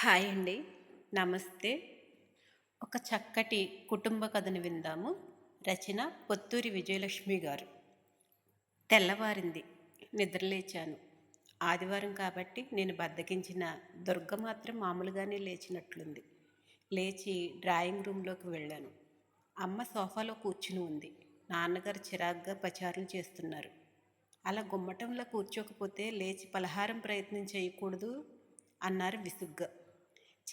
Hi అండి. నమస్తే. ఒక చక్కటి కుటుంబ కథను విందాము. రచన పొత్తూరి విజయలక్ష్మి గారు. తెల్లవారింది. నిద్రలేచాను ఆదివారం కాబట్టి నేను బద్దకించిన దుర్గ మాత్రం మామూలుగానే లేచినట్లుంది. లేచి డ్రాయింగ్ రూమ్లోకి వెళ్ళాను. అమ్మ సోఫాలో కూర్చుని ఉంది. నాన్నగారు చిరాగ్గా పచారులు చేస్తున్నారు. అలా గుమ్మటంలో కూర్చోకపోతే లేచి పలహారం ప్రయత్నం చేయకూడదు? అన్నారు విసుగ్గా.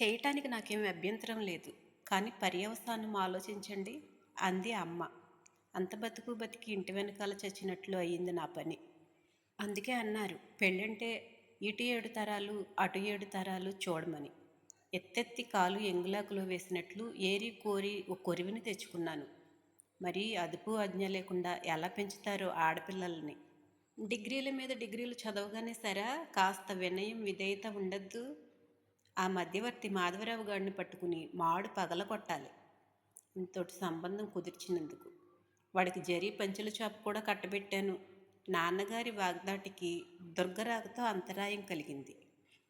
చేయటానికి నాకేం అభ్యంతరం లేదు. కానీ పర్యవసానం ఆలోచించండి. అంది అమ్మ. అంత బతుకు బతికి ఇంటి వెనకాల చచ్చినట్లు అయ్యింది నా పని. అందుకే అన్నారు పెళ్ళంటే ఇటు ఏడు తరాలు అటు ఏడు తరాలు చూడమని. ఎత్తెత్తి కాలు ఎంగులాకులో వేసినట్లు ఏరి కోరి ఒక కొరివిని తెచ్చుకున్నాను. మరి అదుపు ఆజ్ఞ లేకుండా ఎలా పెంచుతారో ఆడపిల్లల్ని? డిగ్రీల మీద డిగ్రీలు చదవగానే సరా? కాస్త వినయం విధేయత ఉండద్దు. ఆ మధ్యవర్తి మాధవరావు గారిని పట్టుకుని మాడు పగలగొట్టాలి ఇంతటి సంబంధం కుదిర్చినందుకు. వాడికి జరీ పంచుల చాపు కూడా కట్టబెట్టాను. నాన్నగారి వాగ్దాటికి దుర్గరాగతో అంతరాయం కలిగింది.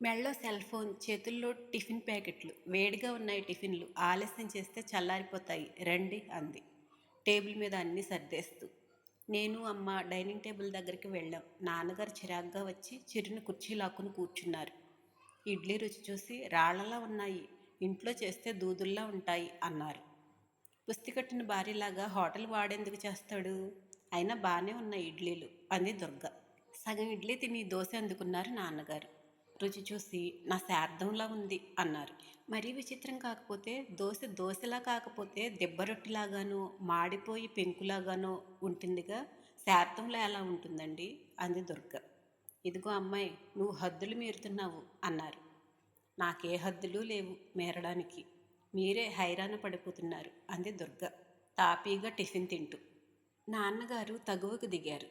మెళ్ళో సెల్ ఫోన్ చేతుల్లో టిఫిన్ ప్యాకెట్లు వేడిగా ఉన్నాయి టిఫిన్లు ఆలస్యం చేస్తే చల్లారిపోతాయి రండి అంది. టేబుల్ మీద అన్నీ సర్దేస్తూ. నేను అమ్మ డైనింగ్ టేబుల్ దగ్గరికి వెళ్ళాం. నాన్నగారు చిరాగ్గా వచ్చి చిరుని కుర్చీ లాక్కుని కూర్చున్నారు. ఇడ్లీ రుచి చూసి రాళ్ళలా ఉన్నాయి ఇంట్లో చేస్తే దూదుల్లా ఉంటాయి అన్నారు. పుస్తికట్టిన భార్యలాగా హోటల్ వాడేందుకు చేస్తాడు? అయినా బాగానే ఉన్నాయి ఇడ్లీలు అంది దుర్గ. సగం ఇడ్లీ తిని దోశ అందుకున్నారు నాన్నగారు. రుచి చూసి నా శార్థంలా ఉంది అన్నారు. మరీ విచిత్రం కాకపోతే దోశ దోశలా కాకపోతే దెబ్బరొట్టిలాగానో మాడిపోయి పెంకులాగానో ఉంటుందిగా? శార్థంలో ఎలా ఉంటుందండి? అంది దుర్గ. ఇదిగో అమ్మాయి నువ్వు హద్దులు మీరుతున్నావు అన్నారు. నాకే హద్దులు లేవు మేరడానికి. మీరే హైరాణ పడిపోతున్నారు అంది దుర్గ. తాపీగా టిఫిన్ తింటూ. నాన్నగారు తగువకు దిగారు.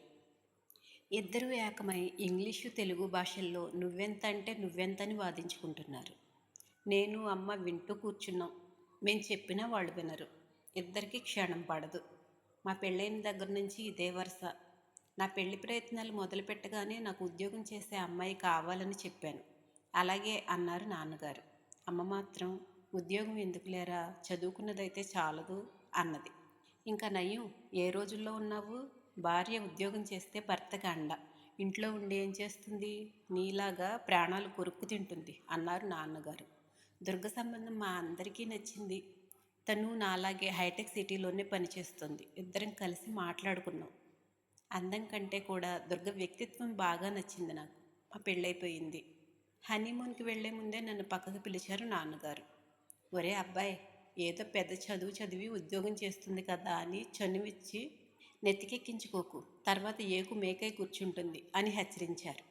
ఇద్దరు ఏకమై ఇంగ్లీషు తెలుగు భాషల్లో నువ్వెంత అంటే నువ్వెంతని వాదించుకుంటున్నారు. నేను అమ్మ వింటూ కూర్చున్నాం. మేము చెప్పినా వాళ్ళు వినరు. ఇద్దరికి క్షణం పడదు. మా పెళ్ళైన దగ్గర నుంచి ఇదే వరుస. నా పెళ్ళి ప్రయత్నాలు మొదలుపెట్టగానే నాకు ఉద్యోగం చేసే అమ్మాయి కావాలని చెప్పాను. అలాగే అన్నారు నాన్నగారు. అమ్మ మాత్రం ఉద్యోగం ఎందుకు లేరా? చదువుకున్నదైతే చాలదు అన్నది. ఇంకా నయ్యం ఏ రోజుల్లో ఉన్నావు? భార్య ఉద్యోగం చేస్తే భర్తకి అండ ఇంట్లో ఉండి ఏం చేస్తుంది? నీలాగా ప్రాణాలు కొరుక్కు తింటుంది అన్నారు నాన్నగారు. దుర్గ సంబంధం మా అందరికీ నచ్చింది. తను నాలాగే హైటెక్ సిటీలోనే పనిచేస్తుంది. ఇద్దరం కలిసి మాట్లాడుకున్నాం. అందం కంటే కూడా దుర్గ వ్యక్తిత్వం బాగా నచ్చింది నాకు. మా పెళ్ళైపోయింది. హనీమూన్కి వెళ్ళే ముందే నన్ను పక్కకు పిలిచారు నాన్నగారు. ఒరే అబ్బాయి ఏదో పెద్ద చదువు చదివి ఉద్యోగం చేస్తుంది కదా అని చనువిచ్చి నెత్తికెక్కించుకోకు. తర్వాత ఏకు మేకై కూర్చుంటుంది అని హెచ్చరించారు.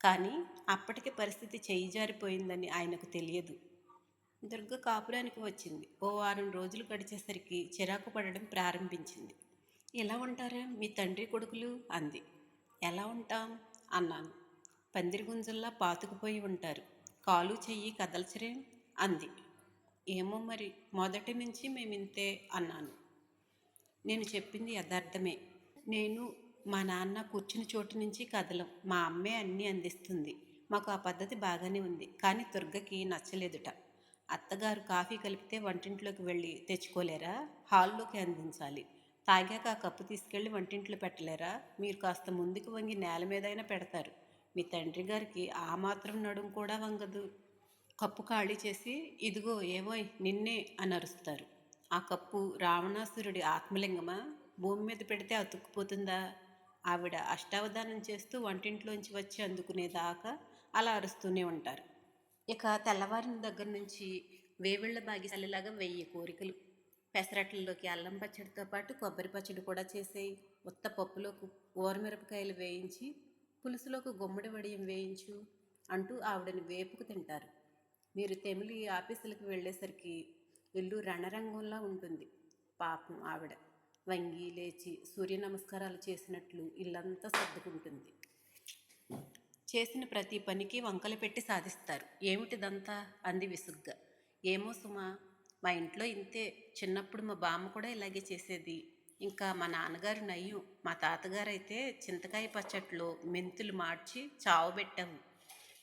కానీ అప్పటికే పరిస్థితి చేయి జారిపోయిందని ఆయనకు తెలియదు. దుర్గ కాపురానికి వచ్చింది. ఓ వారం రోజులు గడిచేసరికి చిరాకు పడడం ప్రారంభించింది. ఎలా ఉంటారా మీ తండ్రి కొడుకులు? అంది. ఎలా ఉంటాం? అన్నాను. పందిరి గుంజల్లా పాతుకుపోయి ఉంటారు. కాలు చెయ్యి కదల్చరేం? అంది. ఏమో మరి మొదటి నుంచి మేమింతే అన్నాను. నేను చెప్పింది యథార్థమే. నేను మా నాన్న కూర్చుని చోటు నుంచి కదలం. మా అమ్మే అన్నీ అందిస్తుంది. మాకు ఆ పద్ధతి బాగానే ఉంది. కానీ దుర్గకి నచ్చలేదుట. అత్తగారు కాఫీ కలిపితే వంటింట్లోకి వెళ్ళి తెచ్చుకోలేరా? హాల్లోకి అందించాలి. తాగాక ఆ కప్పు తీసుకెళ్ళి వంటింట్లో పెట్టలేరా? మీరు కాస్త ముందుకు వంగి నేల మీదైనా పెడతారు. మీ తండ్రి గారికి ఆ మాత్రం నడుం కూడా వంగదు. కప్పు ఖాళీ చేసి ఇదిగో ఏవోయ్ నిన్నే అని అరుస్తారు. ఆ కప్పు రావణాసురుడి ఆత్మలింగమా? భూమి మీద పెడితే అతుక్కుపోతుందా? ఆవిడ అష్టావధానం చేస్తూ వంటింట్లోంచి వచ్చి అందుకునేదాకా అలా అరుస్తూనే ఉంటారు. ఇక తెల్లవారిన దగ్గర నుంచి వేవిళ్ళ బాగిసలిలాగా వెయ్యి కోరికలు. పెసరట్లలోకి అల్లం పచ్చడితో పాటు కొబ్బరి పచ్చడి కూడా చేసేయి. ఉత్త పప్పులోకి ఓరమిరపకాయలు వేయించి పులుసులోకి గుమ్మడి వడియం వేయించు అంటూ ఆవిడని వేపుకు తింటారు. మీరు తెమిలి ఆఫీసులకు వెళ్ళేసరికి ఇల్లు రణరంగంలా ఉంటుంది. పాపం ఆవిడ. వంగి లేచి సూర్య నమస్కారాలు చేసినట్లు ఇల్లంతా సర్దుకుంటుంది. చేసిన ప్రతి పనికి వంకలు పెట్టి సాధిస్తారు. ఏమిటిదంతా? అంది విసుగ్గా. ఏమో సుమా మా ఇంట్లో ఇంతే. చిన్నప్పుడు మా బామ్మ కూడా ఇలాగే చేసేది. ఇంకా మా నాన్నగారు నయ్యం మా తాతగారు అయితే చింతకాయ పచ్చట్లో మెంతులు మార్చి చావు పెట్టాము.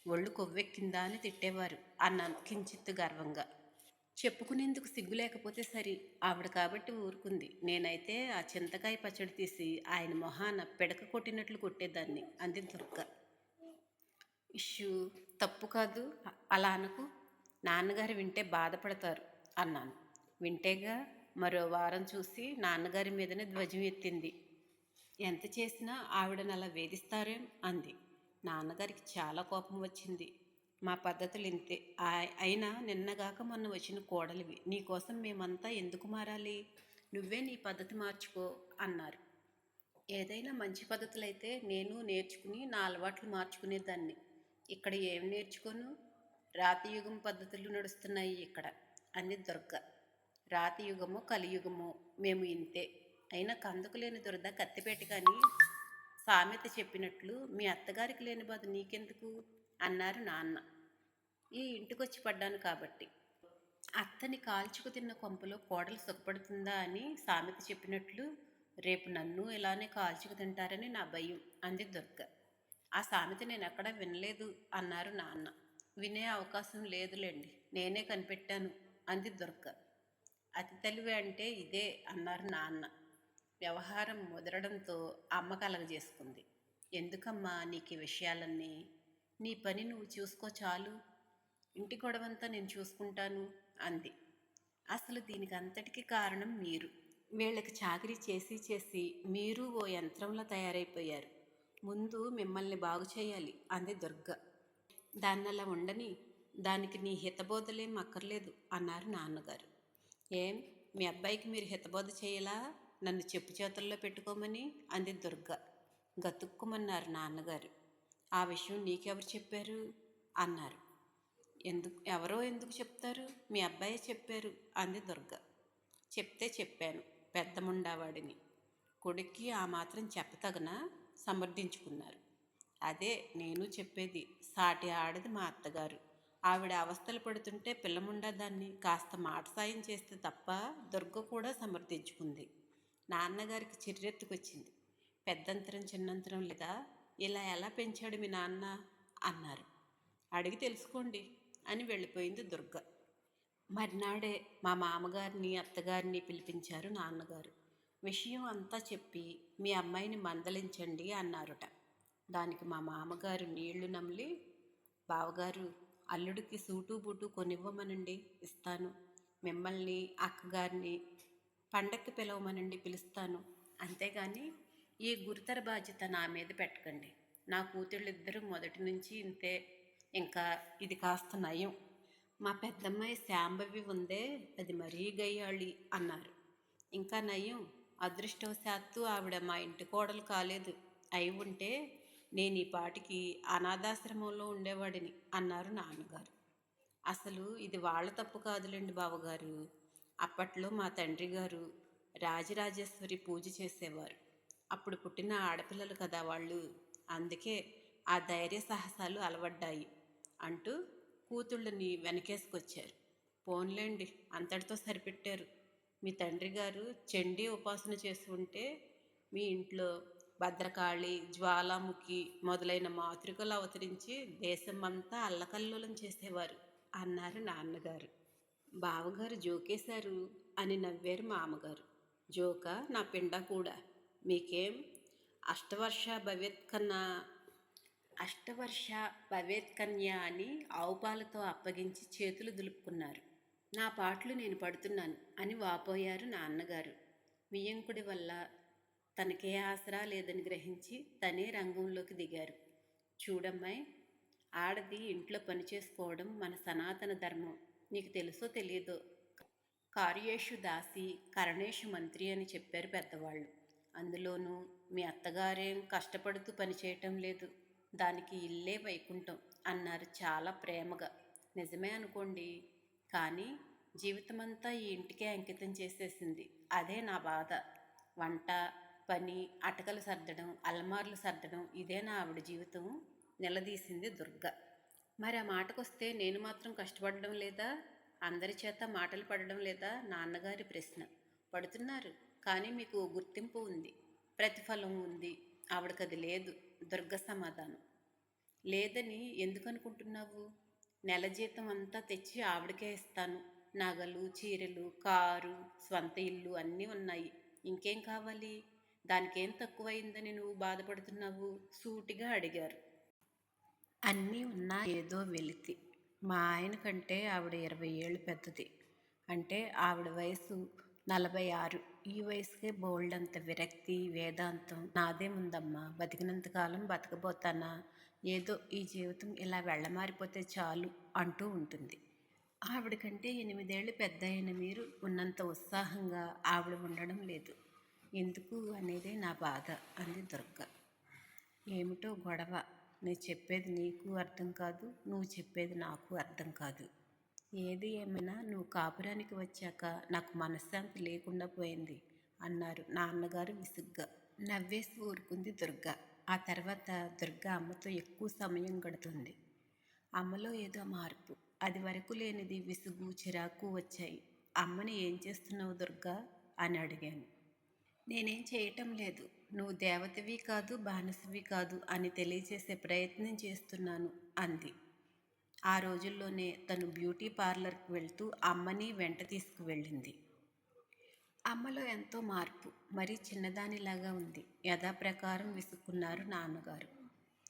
ఒళ్ళు కొవ్వెక్కిందా అని తిట్టేవారు అన్నాను కించిత్తు గర్వంగా. చెప్పుకునేందుకు సిగ్గు లేకపోతే సరి ఆవిడ కాబట్టి ఊరుకుంది. నేనైతే ఆ చింతకాయ పచ్చడి తీసి ఆయన మొహాన పిడక కొట్టినట్లు కొట్టేదాన్ని అంది దుర్గ. ఇష్యూ తప్పు కాదు అలా అనుకు. నాన్నగారు వింటే బాధపడతారు. అన్నాను. వింటేగా మరో వారం చూసి నాన్నగారి మీదనే ధ్వజం ఎత్తింది. ఎంత చేసినా ఆవిడని అలా వేధిస్తారేం? అంది. నాన్నగారికి చాలా కోపం వచ్చింది. మా పద్ధతులు ఇంతే. అయినా నిన్నగాక మొన్న వచ్చిన కోడలివి. నీకోసం మేమంతా ఎందుకు మారాలి? నువ్వే నీ పద్ధతి మార్చుకో అన్నారు. ఏదైనా మంచి పద్ధతులైతే నేను నేర్చుకుని నా అలవాట్లు మార్చుకునేదాన్ని. ఇక్కడ ఏం నేర్చుకోను? రాతియుగం పద్ధతులు నడుస్తున్నాయి ఇక్కడ. అంది దుర్గ. రాతి కలియుగము మేము ఇంతే. అయినా కందుకు లేని దురద కత్తిపేట కానీ సామెత చెప్పినట్లు మీ అత్తగారికి లేని బాధ నీకెందుకు? అన్నారు నాన్న. ఈ ఇంటికొచ్చి పడ్డాను కాబట్టి. అత్తని కాల్చుకు తిన్న కొంపలో కోడలు సుఖపడుతుందా అని సామెత చెప్పినట్లు రేపు నన్ను ఇలానే కాల్చుకు తింటారని నా భయం అంది దుర్గ. ఆ సామెత నేను ఎక్కడా వినలేదు అన్నారు నాన్న. వినే అవకాశం లేదులేండి నేనే కనిపెట్టాను. అంది దుర్గ అతి తెలివి అంటే ఇదే అన్నారు నాన్న. వ్యవహారం ముదరడంతో అమ్మ కలగజేసుకుంది. ఎందుకమ్మా నీకు ఈ విషయాలన్నీ? నీ పని నువ్వు చూసుకో చాలు. ఇంటి గొడవంతా నేను చూసుకుంటాను అంది. అసలు దీనికి అంతటికి కారణం మీరు. వీళ్ళకి చాకరీ చేసి చేసి మీరు ఓ యంత్రంలో తయారైపోయారు. ముందు మిమ్మల్ని బాగు చేయాలి అంది దుర్గ. దాన్ని అలా ఉండని దానికి నీ హితబోధలేం అక్కర్లేదు అన్నారు నాన్నగారు. ఏం? మీ అబ్బాయికి మీరు హితబోధ చేయలా? నన్ను చెప్పు చేతుల్లో పెట్టుకోమని అంది దుర్గ. గతుక్కుమన్నారు నాన్నగారు. ఆ విషయం నీకెవరు చెప్పారు? అన్నారు. ఎందుకు? ఎవరో ఎందుకు చెప్తారు? మీ అబ్బాయే చెప్పారు అంది దుర్గ. చెప్తే చెప్పాను పెద్ద ముండావాడిని కొడుక్కి ఆ మాత్రం చెప్పతగనా? సమర్థించుకున్నారు. అదే నేను చెప్పేది సాటి ఆడది మా అత్తగారు. ఆవిడ అవస్థలు పడుతుంటే పిల్లముండా దాన్ని కాస్త మాట సాయం చేస్తే తప్ప దుర్గ కూడా సమర్థించుకుంది. నాన్నగారికి చిర్రెత్తుకొచ్చింది. పెద్దంతరం చిన్నంతరం లేదా ఇలా ఎలా పెంచాడు మీ నాన్న అన్నారు. అడిగి తెలుసుకోండి అని వెళ్ళిపోయింది దుర్గ. మర్నాడే మా మామగారిని అత్తగారిని పిలిపించారు నాన్నగారు. విషయం అంతా చెప్పి మీ అమ్మాయిని మందలించండి అన్నారుట. దానికి మా మామగారు నీళ్ళు నమిలి బావగారు అల్లుడికి సూటు బూటు కొనివ్వమనండి ఇస్తాను. మిమ్మల్ని అక్కగారిని పండక్కి పిలవమనండి పిలుస్తాను. అంతేగాని ఈ గురుతర బాధ్యత నా మీద పెట్టకండి. నా కూతుళ్ళిద్దరూ మొదటి నుంచి ఇంతే. ఇంకా ఇది కాస్త నయం. మా పెద్దమ్మాయి శాంభవి ఉందే అది మరీ గయ్యాళి అన్నారు. ఇంకా నయం. అదృష్టవశాత్తు ఆవిడ మా ఇంటి కోడలు కాలేదు. అయి ఉంటే నేను ఈ పాటికి అనాథాశ్రమంలో ఉండేవాడిని అన్నారు నాన్నగారు. అసలు ఇది వాళ్ళ తప్పు కాదులేండి బావగారు. అప్పట్లో మా తండ్రి గారు రాజరాజేశ్వరి పూజ చేసేవారు. అప్పుడు పుట్టిన ఆడపిల్లలు కదా వాళ్ళు. అందుకే ఆ ధైర్య సాహసాలు అలవడ్డాయి అంటూ కూతుళ్ళని వెనకేసుకొచ్చారు. పోన్లేండి అంతటితో సరిపెట్టారు. మీ తండ్రి గారు చండీ ఉపాసన చేసి ఉంటే మీ ఇంట్లో భద్రకాళి జ్వాలాముఖి మొదలైన మాతృకలు అవతరించి దేశమంతా అల్లకల్లోలం చేసేవారు అన్నారు నాన్నగారు. బావగారు జోకేశారు అని నవ్వారు మామగారు. జోక నా పిండ కూడా. మీకేం? అష్టవర్ష భవేత్ అష్టవర్ష భవేత్ కన్య అని ఆవుపాలతో అప్పగించి చేతులు దులుపుకున్నారు. నా పాటలు నేను పడుతున్నాను అని వాపోయారు నాన్నగారు. వియ్యంకుడి వల్ల తనకే ఆసరా లేదని గ్రహించి తనే రంగంలోకి దిగారు. చూడమ్మాయి ఆడది ఇంట్లో పని చేసుకోవడం మన సనాతన ధర్మం. నీకు తెలుసో తెలియదో? కార్యేషు దాసి కరణేషు మంత్రి అని చెప్పారు పెద్దవాళ్ళు. అందులోనూ మీ అత్తగారేం కష్టపడుతూ పనిచేయటం లేదు. దానికి ఇల్లే వైకుంఠం అన్నారు చాలా ప్రేమగా. నిజమే అనుకోండి కానీ జీవితమంతా ఈ ఇంటికే అంకితం చేసేసింది. అదే నా బాధ. వంట పని అటకలు సర్దడం అల్మార్లు సర్దడం ఇదే నా ఆవిడ జీవితం. నిలదీసింది దుర్గ. మరి ఆ మాటకొస్తే నేను మాత్రం కష్టపడడం లేదా? అందరి చేత మాటలు పడడం లేదా? నాన్నగారి ప్రశ్న. పడుతున్నారు. కానీ మీకు గుర్తింపు ఉంది. ప్రతిఫలం ఉంది. ఆవిడకి అది లేదు. దుర్గ సమాధానం. లేదని ఎందుకు అనుకుంటున్నావు నెల జీతం అంతా తెచ్చి ఆవిడకే ఇస్తాను. నగలు చీరలు కారు స్వంత ఇల్లు అన్నీ ఉన్నాయి. ఇంకేం కావాలి? దానికేం తక్కువైందని నువ్వు బాధపడుతున్నావు? సూటిగా అడిగారు. అన్నీ ఉన్నా ఏదో వెలితి. మా ఆయన కంటే ఆవిడ ఇరవై ఏళ్ళు పెద్దది. అంటే ఆవిడ వయసు నలభై ఆరు. ఈ వయసుకే బోల్డ్ అంత విరక్తి వేదాంతం. నాదేముందమ్మా బతికినంతకాలం బతకబోతానా? ఏదో ఈ జీవితం ఇలా వెళ్ళమారిపోతే చాలు అంటూ ఉంటుంది. ఆవిడ కంటే ఎనిమిదేళ్ళు పెద్ద అయిన మీరు ఉన్నంత ఉత్సాహంగా ఆవిడ ఉండడం లేదు. ఎందుకు అనేది నా బాధ అంది దుర్గ. ఏమిటో గొడవ? నేను చెప్పేది నీకు అర్థం కాదు నువ్వు చెప్పేది నాకు అర్థం కాదు. ఏది ఏమైనా నువ్వు కాపురానికి వచ్చాక నాకు మనశ్శాంతి లేకుండా పోయింది అన్నారు నాన్నగారు విసుగ్గా. నవ్వేసి ఊరుకుంది దుర్గ. ఆ తర్వాత దుర్గ అమ్మతో ఎక్కువ సమయం గడుతుంది. అమ్మలో ఏదో మార్పు. అది వరకు లేనిది విసుగు చిరాకు వచ్చాయి. అమ్మని ఏం చేస్తున్నావు దుర్గా? అని అడిగాను. నేనేం చేయటం లేదు. నువ్వు దేవతవి కాదు బానిసవి కాదు అని తెలియజేసే ప్రయత్నం చేస్తున్నాను అంది. ఆ రోజుల్లోనే తను బ్యూటీ పార్లర్కి వెళ్తూ అమ్మని వెంట తీసుకువెళ్ళింది. అమ్మలో ఎంతో మార్పు మరీ చిన్నదానిలాగా ఉంది. యథాప్రకారం విసుక్కున్నారు నాన్నగారు.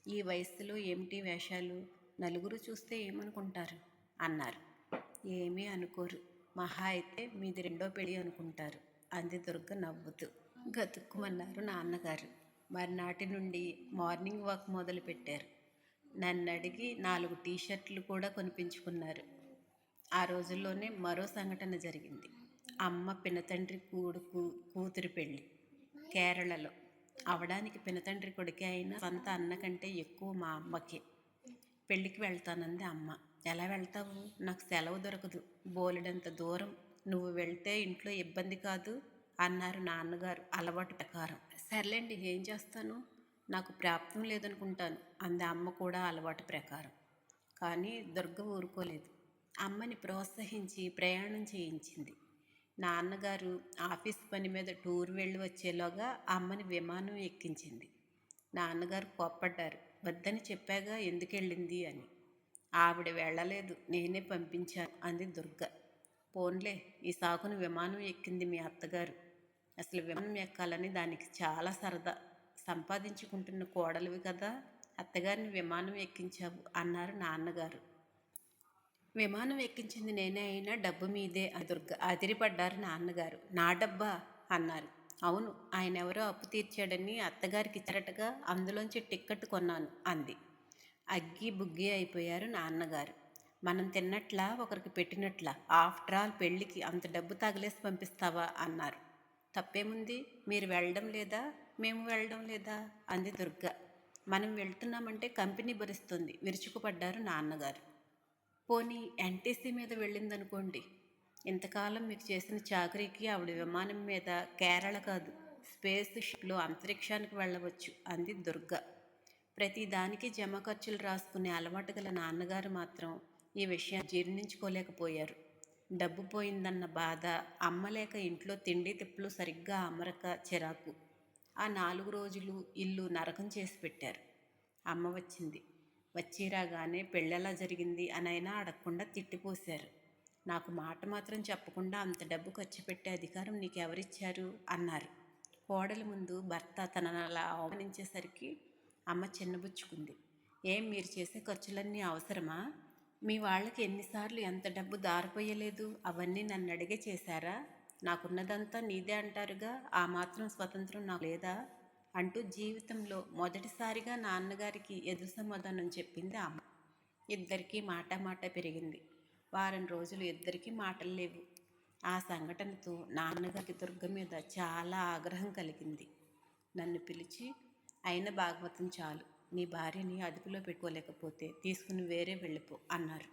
ఈ వయస్సులో ఏమిటి వేషాలు? నలుగురు చూస్తే ఏమనుకుంటారు? అన్నారు. ఏమీ అనుకోరు. మహా అయితే మీది రెండో పెళ్ళి అనుకుంటారు. అంది దుర్గ నవ్వుతూ. గతుక్కుమన్నారు నాన్నగారు. మర్నాటి నుండి మార్నింగ్ వాక్ మొదలుపెట్టారు. నన్ను అడిగి నాలుగు టీషర్ట్లు కూడా కొనిపించుకున్నారు. ఆ రోజుల్లోనే మరో సంఘటన జరిగింది. అమ్మ పినతండ్రి కొడుకు కూతురు పెళ్ళి కేరళలో. అవడానికి పినతండ్రి కొడుకే అయినా సొంత అన్న కంటే ఎక్కువ మా అమ్మకి. పెళ్ళికి వెళ్తానంది అమ్మ. ఎలా వెళ్తావు? నాకు సెలవు దొరకదు. బోలెడంత దూరం. నువ్వు వెళ్తే ఇంట్లో ఇబ్బంది కాదు. అన్నారు నాన్నగారు అలవాటు ప్రకారం. సర్లేండి ఏం చేస్తాను? నాకు ప్రాప్తం లేదనుకుంటాను అంది అమ్మ కూడా అలవాటు ప్రకారం. కానీ దుర్గ ఊరుకోలేదు. అమ్మని ప్రోత్సహించి ప్రయాణం చేయించింది. నాన్నగారు ఆఫీస్ పని మీద టూర్ వెళ్ళి వచ్చేలోగా అమ్మని విమానం ఎక్కించింది. నాన్నగారు కోప్పడ్డారు. వద్దని చెప్పాగా ఎందుకు వెళ్ళింది అని. ఆవిడ వెళ్ళలేదు నేనే పంపించాను అంది దుర్గ. పోన్లే ఈ సాకును విమానం ఎక్కింది మీ అత్తగారు. అసలు విమానం ఎక్కాలని దానికి చాలా సరదా. సంపాదించుకుంటున్న కోడలివి కదా అత్తగారిని విమానం ఎక్కించావు అన్నారు నాన్నగారు. విమానం ఎక్కించింది నేనే అయినా డబ్బు మీదే దుర్గ అదిరిపడ్డారు నాన్నగారు. నా డబ్బా? అన్నారు. అవును ఆయన ఎవరో అప్పు తీర్చాడని అత్తగారికి ఇచ్చారటగా అందులోంచి టిక్కెట్ కొన్నాను అంది. అగ్గి బుగ్గి అయిపోయారు నాన్నగారు. మనం తిన్నట్లా ఒకరికి పెట్టినట్లా. ఆఫ్టర్ ఆల్ పెళ్ళికి అంత డబ్బు తగిలేసి పంపిస్తావా? అన్నారు. తప్పేముంది? మీరు వెళ్ళడం లేదా? మేము వెళ్ళడం లేదా? అంది దుర్గ. మనం వెళ్తున్నామంటే కంపెనీ భరిస్తుంది. విరుచుకుపడ్డారు నాన్నగారు. పోనీ ఎన్టీసీ మీద వెళ్ళిందనుకోండి. ఇంతకాలం మీకు చేసిన చాకరీకి ఆవిడ విమానం మీద కేరళ కాదు స్పేస్ షిప్లో అంతరిక్షానికి వెళ్ళవచ్చు అంది దుర్గ. ప్రతి దానికి జమ ఖర్చులు రాసుకునే అలవాటు గల నాన్నగారు మాత్రం ఈ విషయం జీర్ణించుకోలేకపోయారు. డబ్బు పోయిందన్న బాధ అమ్మలేక ఇంట్లో తిండి తిప్పులు సరిగ్గా అమరక చిరాకు. ఆ నాలుగు రోజులు ఇల్లు నరకం చేసి పెట్టారు. అమ్మ వచ్చింది. వచ్చిరాగానే పెళ్ళెలా జరిగింది అనైనా అడగకుండా తిట్టిపోశారు నాకు మాట మాత్రం చెప్పకుండా అంత డబ్బు ఖర్చు పెట్టే అధికారం నీకు ఎవరిచ్చారు అన్నారు. కోడల ముందు భర్త తనను అలా అవమానించేసరికి అమ్మ చిన్నబుచ్చుకుంది. ఏం మీరు చేసే ఖర్చులన్నీ అవసరమా? మీ వాళ్ళకి ఎన్నిసార్లు ఎంత డబ్బు దారిపోయలేదు? అవన్నీ నన్ను అడిగే చేశారా? నాకున్నదంతా నీదే అంటారుగా? ఆ మాత్రం స్వతంత్రం నాకు లేదా? అంటూ జీవితంలో మొదటిసారిగా నాన్నగారికి ఎదురు సమాధానం చెప్పింది అమ్మ. ఇద్దరికీ మాట మాట పెరిగింది. వారం రోజులు ఇద్దరికీ మాటలు లేవు. ఆ సంఘటనతో నాన్నగారికి దుర్గ మీద చాలా ఆగ్రహం కలిగింది. నన్ను పిలిచి అయిన భాగవతం చాలు. నీ భార్యని అదుపులో పెట్టుకోలేకపోతే తీసుకుని వేరే వెళ్ళిపో అన్నారు.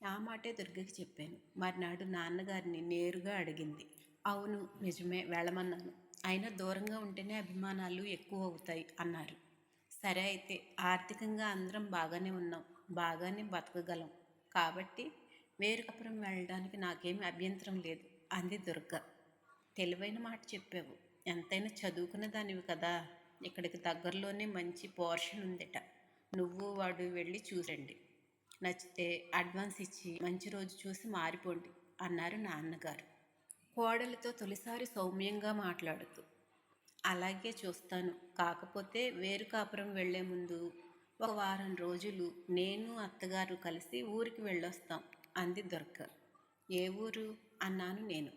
ఆ మాటే దుర్గకి చెప్పాను. మర్నాడు నాన్నగారిని నేరుగా అడిగింది. అవును నిజమే వెళ్ళమన్నాను. అయినా దూరంగా ఉంటేనే అభిమానాలు ఎక్కువ అవుతాయి అన్నారు. సరే అయితే ఆర్థికంగా అందరం బాగానే ఉన్నాం. బాగానే బతకగలం. కాబట్టి వేరుకపురం వెళ్ళడానికి నాకేమీ అభ్యంతరం లేదు అంది దుర్గ. తెలివైన మాట చెప్పావు. ఎంతైనా చదువుకున్న దానివి కదా. ఇక్కడికి దగ్గరలోనే మంచి పోర్షన్ ఉందిట. నువ్వు వాడు వెళ్ళి చూసండి నచ్చితే అడ్వాన్స్ ఇచ్చి మంచి రోజు చూసి మారిపోండి అన్నారు నాన్నగారు. కోడలితో తొలిసారి సౌమ్యంగా మాట్లాడుతూ అలాగే చూస్తాను. కాకపోతే వేరు కాపురం వెళ్ళే ముందు ఒక వారం రోజులు నేను అత్తగారు కలిసి ఊరికి వెళ్ళొస్తాం అంది దుర్గ. ఏ ఊరు? అన్నాను నేను.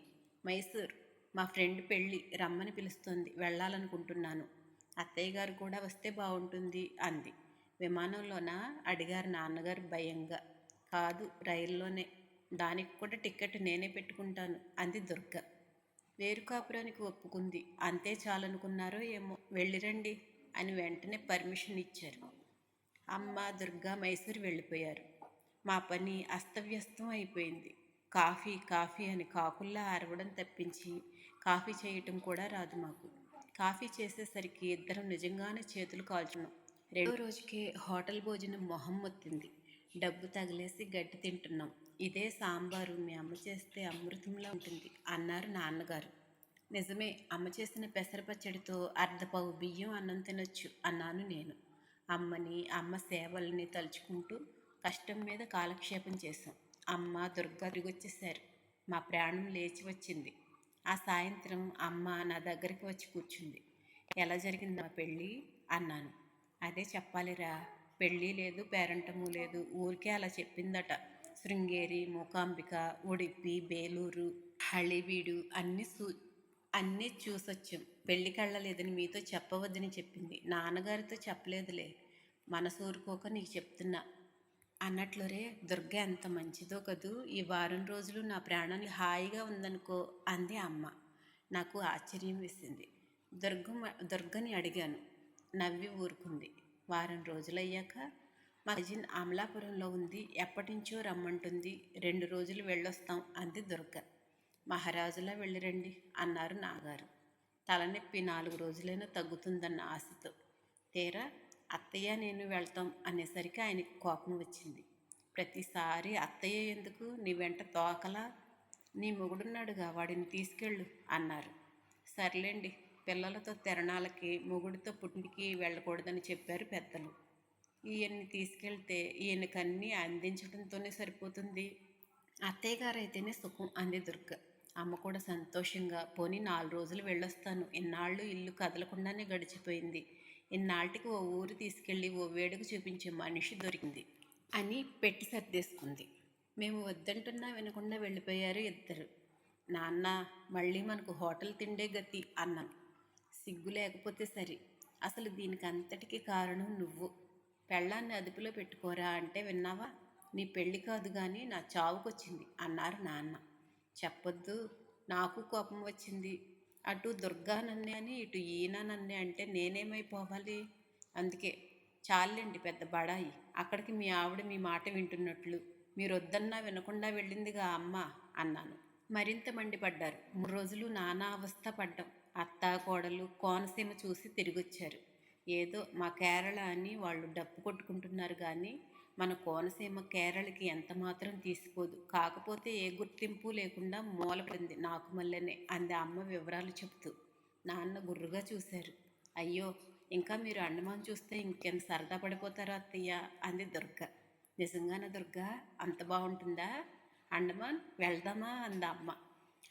మైసూర్. మా ఫ్రెండ్ పెళ్ళి రమ్మని పిలుస్తుంది. వెళ్ళాలనుకుంటున్నాను. అత్తయ్య గారు కూడా వస్తే బాగుంటుంది అంది. విమానంలోన అడిగారు నాన్నగారు భయంగా. కాదు రైల్లోనే. దానికి కూడా టికెట్ నేనే పెట్టుకుంటాను అంది దుర్గ. వేరు కాపురానికి ఒప్పుకుంది. అంతే చాలనుకున్నారో ఏమో. వెళ్ళిరండి అని వెంటనే పర్మిషన్ ఇచ్చారు. అమ్మ దుర్గా మైసూరు వెళ్ళిపోయారు. మా పని అస్తవ్యస్తం అయిపోయింది. కాఫీ కాఫీ అని కాకుల్లా అరవడం తప్పించి కాఫీ చేయటం కూడా రాదు మాకు. కాఫీ చేసేసరికి ఇద్దరం నిజంగానే చేతులు కాల్చున్నాం రెండో రోజుకే హోటల్ భోజనం మొహం మొత్తింది డబ్బు తగిలేసి గడ్డి తింటున్నాం. ఇదే సాంబారు మీ అమ్మ చేస్తే అమృతంలా ఉంటుంది అన్నారు నాన్నగారు. నిజమే అమ్మ చేసిన పెసరపచ్చడితో అర్ధపావు బియ్యం అన్నం తినొచ్చు అన్నాను నేను. అమ్మని అమ్మ సేవల్ని తలుచుకుంటూ కష్టం మీద కాలక్షేపం చేశాం. అమ్మ దుర్గా తిరిగొచ్చేశారు. మా ప్రాణం లేచి వచ్చింది. ఆ సాయంత్రం అమ్మ నా దగ్గరికి వచ్చి కూర్చుంది. ఎలా జరిగింది మా పెళ్ళి? అన్నాను. అదే చెప్పాలిరా. పెళ్ళి లేదు పేరంటము లేదు. ఊరికే అలా చెప్పిందట. శృంగేరి మూకాంబిక ఉడిపి బేలూరు హళీవీడు అన్నీ సూ అన్నీ చూసొచ్చాం. పెళ్ళికి వెళ్ళలేదని మీతో చెప్పవద్దని చెప్పింది. నాన్నగారితో చెప్పలేదులే. మనసు ఊరుకోక నీకు చెప్తున్నా. అన్నట్లురే దుర్గ ఎంత మంచిదో కదూ. ఈ వారం రోజులు నా ప్రాణాన్ని హాయిగా ఉందనుకో అంది అమ్మ. నాకు ఆశ్చర్యం వేసింది. దుర్గ దుర్గని అడిగాను. నవ్వి ఊరుకుంది. వారం రోజులయ్యాక మా కజిన్ అమలాపురంలో ఉంది. ఎప్పటించో రమ్మంటుంది. రెండు రోజులు వెళ్ళొస్తాం అంది దుర్గ. మహారాజులా వెళ్ళిరండి అన్నారు నాగారు తలనొప్పి నాలుగు రోజులైనా తగ్గుతుందన్న ఆశతో. తీరా అత్తయ్య నేను వెళ్తాం అనేసరికి ఆయనకి కోపం వచ్చింది. ప్రతిసారి అత్తయ్య ఎందుకు? నీ వెంట తోకలా? నీ మొగుడున్నాడుగా వాడిని తీసుకెళ్ళు అన్నారు. సర్లేండి పిల్లలతో తిరణాలకి మొగుడితో పుట్టికి వెళ్ళకూడదని చెప్పారు పెద్దలు. ఈయన్ని తీసుకెళ్తే ఈయనకన్నీ అందించడంతోనే సరిపోతుంది. అత్తయ్య గారు అయితేనే సుఖం అంది దుర్గ. అమ్మ కూడా సంతోషంగా పోనీ నాలుగు రోజులు వెళ్ళొస్తాను. ఇన్నాళ్ళు ఇల్లు కదలకుండానే గడిచిపోయింది. ఇన్నాళ్ళకి ఓ ఊరు తీసుకెళ్ళి ఓ వేడుక చూపించే మనిషి దొరికింది. అని పెట్టి సర్దేసుకుంది. మేము వద్దంటున్నా వినకుండా వెళ్ళిపోయారు ఇద్దరు. నాన్న మళ్ళీ మనకు హోటల్ తిండే గతి అన్నాం. సిగ్గు లేకపోతే సరే. అసలు దీనికి అంతటికీ కారణం నువ్వు. పెళ్ళాన్ని అదుపులో పెట్టుకోరా అంటే విన్నావా? నీ పెళ్ళి కాదు కానీ నా చావుకొచ్చింది అన్నారు నాన్న. చెప్పొద్దు. నాకు కోపం వచ్చింది. అటు దుర్గా నన్నే అని ఇటు ఈయన నన్నే అంటే నేనేమైపోవాలి? అందుకే చాలండి పెద్ద బడాయి. అక్కడికి మీ ఆవిడ మీ మాట వింటున్నట్లు. మీరు వద్దన్నా వినకుండా వెళ్ళిందిగా అమ్మ అన్నాను. మరింత మండిపడ్డారు. మూడు రోజులు నానా అవస్థ పడ్డాం. అత్త కోడలు కోనసీమ చూసి తిరిగొచ్చారు. ఏదో మా కేరళ అని వాళ్ళు డప్పు కొట్టుకుంటున్నారు కానీ మన కోనసీమ కేరళకి ఎంత మాత్రం తీసుకోదు. కాకపోతే ఏ గుర్తింపు లేకుండా మూలపడింది నాకు మళ్ళీనే అంది అమ్మ వివరాలు చెప్తూ నాన్న గుర్రుగా చూశారు. అయ్యో ఇంకా మీరు అండమాన్ చూస్తే ఇంకెంత సరదా పడిపోతారో అత్తయ్య? అంది దుర్గ. నిజంగానే దుర్గ అంత బాగుంటుందా? అండమాన్ వెళ్దామా? అంది అమ్మ.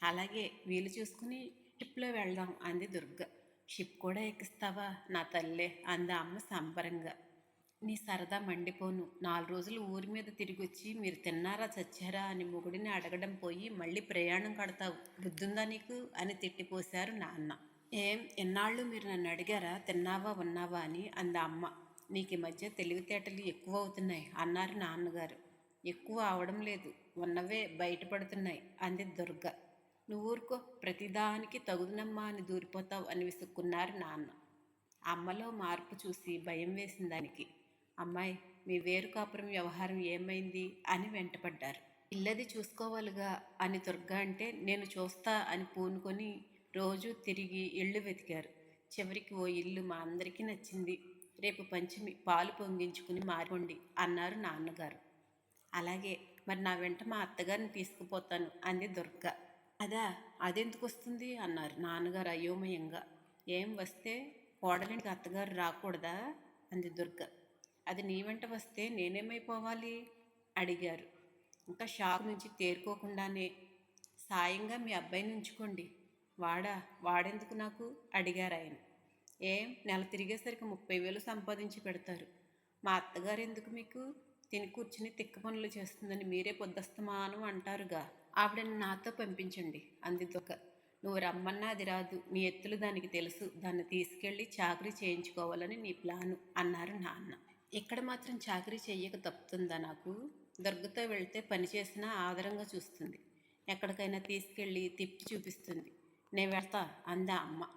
అలాగే వీలు చూసుకుని షిప్లో వెళ్దాం అంది దుర్గ. షిప్ కూడా ఎక్కిస్తావా? నా తల్లే అంది అమ్మ సంబరంగా. నీ సరదా మండిపోను. నాలుగు రోజులు ఊరి మీద తిరిగి వచ్చి మీరు తిన్నారా చచ్చారా అని మొగుడిని అడగడం పోయి మళ్ళీ ప్రయాణం కడతావు. బుద్ధుందా నీకు? అని తిట్టిపోశారు నాన్న. ఏం? ఎన్నాళ్ళు మీరు నన్ను అడిగారా? తిన్నావా ఉన్నావా అని అంద అమ్మ. నీకు ఈ మధ్య తెలివితేటలు ఎక్కువ అవుతున్నాయి అన్నారు నాన్నగారు. ఎక్కువ అవడం లేదు. ఉన్నవే బయటపడుతున్నాయి అంది దుర్గ. నువ్వు ఊరుకో. ప్రతిదానికి తగుదనమ్మా అని దూరిపోతావు అని విసుక్కున్నారు నాన్న. అమ్మలో మార్పు చూసి భయం వేసిందానికి. అమ్మాయి మీ వేరు కాపురం వ్యవహారం ఏమైంది? అని వెంటపడ్డారు. ఇల్లది చూసుకోవాలిగా అని దుర్గా అంటే నేను చూస్తా అని పూనుకొని రోజు తిరిగి ఇళ్ళు వెతికారు. చివరికి ఓ ఇల్లు మా అందరికీ నచ్చింది. రేపు పంచమి పాలు పొంగించుకుని మారిపోండి అన్నారు నాన్నగారు. అలాగే మరి నా వెంట మా అత్తగారిని తీసుకుపోతాను అంది దుర్గ. అదా అదెందుకు వస్తుంది? అన్నారు నాన్నగారు అయోమయంగా. ఏం వస్తే కోడలింటికి అత్తగారు రాకూడదా? అంది దుర్గ. అది నీ వెంట వస్తే నేనేమైపోవాలి? అడిగారు. ఇంకా షాక్ నుంచి తేరుకోకుండానే సాయంగా మీ అబ్బాయిని ఉంచుకోండి. వాడా వాడెందుకు నాకు? అడిగారు ఆయన. ఏం నెల తిరిగేసరికి ముప్పై వేలు సంపాదించి పెడతారు. మా అత్తగారు ఎందుకు మీకు? తిని కూర్చుని తిక్క పనులు చేస్తుందని మీరే పొద్దస్తమానం అంటారుగా. ఆవిడని నాతో పంపించండి అంది దొక్క నువ్వు రమ్మన్నా అది రాదు నీ ఎత్తులు దానికి తెలుసు దాన్ని తీసుకెళ్ళి చాకరీ చేయించుకోవాలని నీ ప్లాను అన్నారు నాన్న. ఇక్కడ మాత్రం చాకరీ చెయ్యక తప్పుతుందా నాకు? దుర్గతో వెళ్తే పని చేసినా ఆదరంగా చూస్తుంది. ఎక్కడికైనా తీసుకెళ్ళి తిప్పి చూపిస్తుంది. నేను వెళ్తా అందా అమ్మ.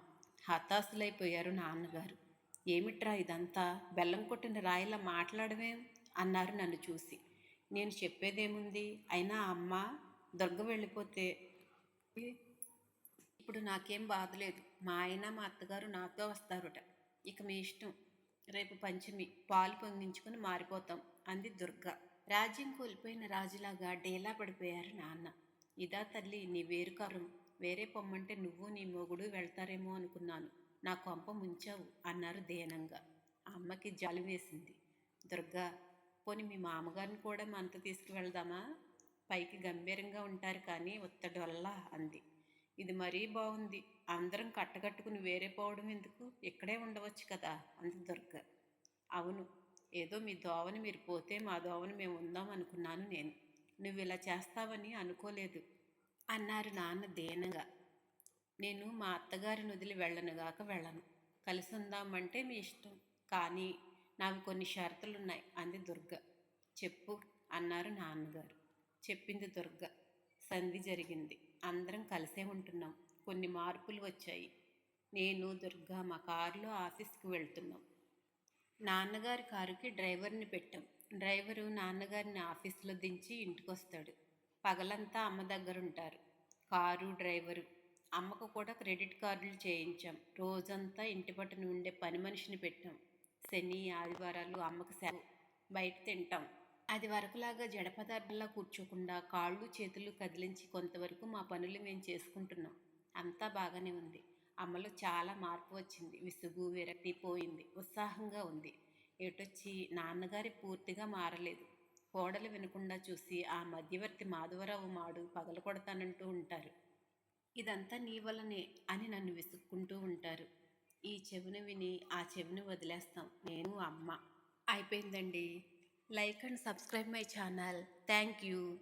హతాశులైపోయారు నాన్నగారు. ఏమిట్రా ఇదంతా? బెల్లం కొట్టిన రాయిలా మాట్లాడవేం అన్నారు నన్ను చూసి. నేను చెప్పేదేముంది? అయినా అమ్మ దుర్గ వెళ్ళిపోతే ఇప్పుడు నాకేం బాధలేదు. మా ఆయన మా అత్తగారు నాతో వస్తారుట. ఇక మీ ఇష్టం. రేపు పంచమి పాలు పొంగించుకుని మారిపోతాం అంది దుర్గ. రాజ్యం కోల్పోయిన రాజులాగా డేలా పడిపోయారు నాన్న. ఇదా తల్లి నీ వేరుకారం వేరే పొమ్మంటే నువ్వు నీ మొగుడు వెళ్తారేమో అనుకున్నాను. నా కొంప ముంచావు అన్నారు దేనంగా. అమ్మకి జాలి వేసింది. దుర్గా పోని మీ మామగారిని కూడా మనతో తీసుకువెళ్దామా? పైకి గంభీరంగా ఉంటారు కానీ ఒత్తడొల్లా అంది. ఇది మరీ బాగుంది అందరం కట్టగట్టుకుని వేరే పోవడం ఎందుకు? ఇక్కడే ఉండవచ్చు కదా? అంది దుర్గ. అవును ఏదో మీ దోవని మీరు పోతే మా దోవని మేము ఉందాం అనుకున్నాను నేను. నువ్వు ఇలా చేస్తావని అనుకోలేదు అన్నారు నాన్న దేనగా. నేను మా అత్తగారిని వదిలి వెళ్ళనుగాక వెళ్ళను. కలిసి ఉందామంటే మీ ఇష్టం కానీ నాకు కొన్ని షరతులున్నాయి అంది దుర్గ. చెప్పు అన్నారు నాన్నగారు. చెప్పింది దుర్గ. సంధి జరిగింది. అందరం కలిసే ఉంటున్నాం. కొన్ని మార్పులు వచ్చాయి. నేను దుర్గా మా కారులో ఆఫీస్కి వెళ్తున్నాం. నాన్నగారి కారుకి డ్రైవర్ని పెట్టాం. డ్రైవరు నాన్నగారిని ఆఫీస్లో దించి ఇంటికి వస్తాడు పగలంతా అమ్మ దగ్గర ఉంటారు కారు డ్రైవరు. అమ్మకు కూడా క్రెడిట్ కార్డులు చేయించాం. రోజంతా ఇంటి పట్టున ఉండే పని మనిషిని పెట్టాం. శని ఆదివారాలు అమ్మకు సెలవు బయట తింటాం. అది వరకులాగా జడ పదార్థంలా కూర్చోకుండా కాళ్ళు చేతులు కదిలించి కొంతవరకు మా పనులు మేము చేసుకుంటున్నాం. అంతా బాగానే ఉంది. అమ్మలో చాలా మార్పు వచ్చింది. విసుగు విరక్తి పోయింది. ఉత్సాహంగా ఉంది. ఎటొచ్చి నాన్నగారి పూర్తిగా మారలేదు. కోడలు వినకుండా చూసి ఆ మధ్యవర్తి మాధవరావు మాడు పగల కొడతానంటూ ఉంటారు. ఇదంతా నీ వల్లనే అని నన్ను విసుక్కుంటూ ఉంటారు. ఈ చెవిని విని ఆ చెవిని వదిలేస్తాం. నేను అమ్మ. అయిపోయిందండి. Like and subscribe my channel. Thank you.